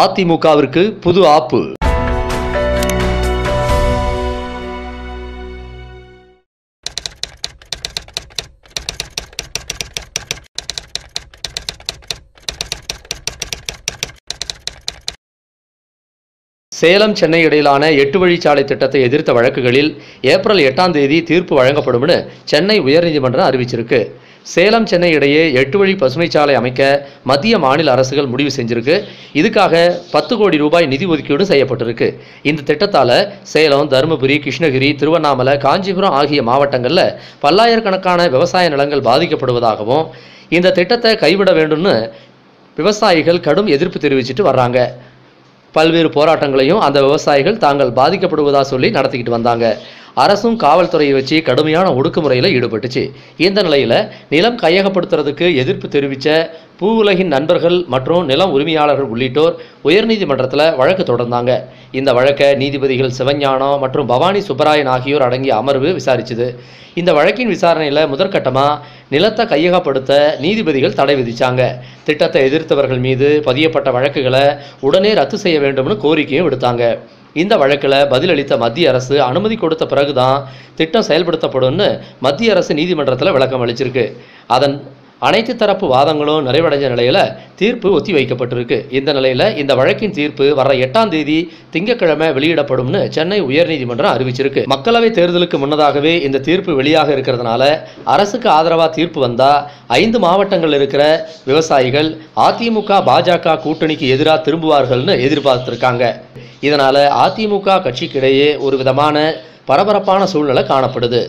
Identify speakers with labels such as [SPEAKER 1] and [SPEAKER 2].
[SPEAKER 1] அதிமுகவிற்கு புது ஆப்பு சேலம் சென்னை இடையிலான எட்டு வழிச்சாலை திட்டத்தை எதிர்த்த வழக்குகளில் ஏப்ரல் எட்டாம் தேதி தீர்ப்பு வழங்கப்படும் சென்னை உயர்நீதிமன்றம் அறிவிச்சிருக்கு சேலம் சென்னை இடையே எட்டு வழி பசுமை சாலை அமைக்க மத்திய மாநில அரசுகள் முடிவு செஞ்சிருக்கு இதுக்காக பத்து கோடி ரூபாய் நிதி ஒதுக்கீடு செய்யப்பட்டிருக்கு இந்த திட்டத்தால் சேலம் தருமபுரி கிருஷ்ணகிரி திருவண்ணாமலை காஞ்சிபுரம் ஆகிய மாவட்டங்களில் பல்லாயிரக்கணக்கான விவசாய நிலங்கள் பாதிக்கப்படுவதாகவும் இந்த திட்டத்தை கைவிட வேண்டும்னு விவசாயிகள் கடும் எதிர்ப்பு தெரிவிச்சுட்டு வர்றாங்க பல்வேறு போராட்டங்களையும் அந்த விவசாயிகள் தாங்கள் பாதிக்கப்படுவதாக சொல்லி நடத்திக்கிட்டு வந்தாங்க அரசும் காவல்துறையை வச்சு கடுமையான ஒடுக்குமுறையில் ஈடுபட்டுச்சு இந்த நிலையில் நிலம் கையகப்படுத்துறதுக்கு எதிர்ப்பு தெரிவித்த பூவுலகின் நண்பர்கள் மற்றும் நிலம் உரிமையாளர்கள் உள்ளிட்டோர் உயர்நீதிமன்றத்தில் வழக்கு தொடர்ந்தாங்க இந்த வழக்கை நீதிபதிகள் சிவஞானம் மற்றும் பவானி சுப்பராயன் ஆகியோர் அடங்கிய அமர்வு விசாரிச்சது இந்த வழக்கின் விசாரணையில் முதற்கட்டமாக நிலத்தை கையகப்படுத்த நீதிபதிகள் தடை விதித்தாங்க திட்டத்தை எதிர்த்தவர்கள் மீது பதியப்பட்ட வழக்குகளை உடனே ரத்து செய்ய வேண்டும்னு கோரிக்கையும் விடுத்தாங்க இந்த வழக்கில் பதிலளித்த மத்திய அரசு அனுமதி கொடுத்த பிறகுதான் திட்டம் செயல்படுத்தப்படும் மத்திய அரசு நீதிமன்றத்தில் விளக்கம் அளிச்சிருக்கு அதன் அனைத்து தரப்பு வாதங்களும் நிறைவடைஞ்ச நிலையில் தீர்ப்பு ஒத்தி வைக்கப்பட்டிருக்கு இந்த நிலையில் இந்த வழக்கின் தீர்ப்பு வர எட்டாம் தேதி திங்கட்கிழமை வெளியிடப்படும்னு சென்னை உயர்நீதிமன்றம் அறிவிச்சிருக்கு மக்களவை தேர்தலுக்கு முன்னதாகவே இந்த தீர்ப்பு வெளியாக இருக்கிறதுனால அரசுக்கு ஆதரவாக தீர்ப்பு வந்தால் ஐந்து மாவட்டங்கள் இருக்கிற விவசாயிகள் அதிமுக பாஜக கூட்டணிக்கு எதிராக திரும்புவார்கள்னு எதிர்பார்த்துருக்காங்க இதனால் அதிமுக கட்சிக்கிடையே ஒரு விதமான பரபரப்பான சூழ்நிலை காணப்படுது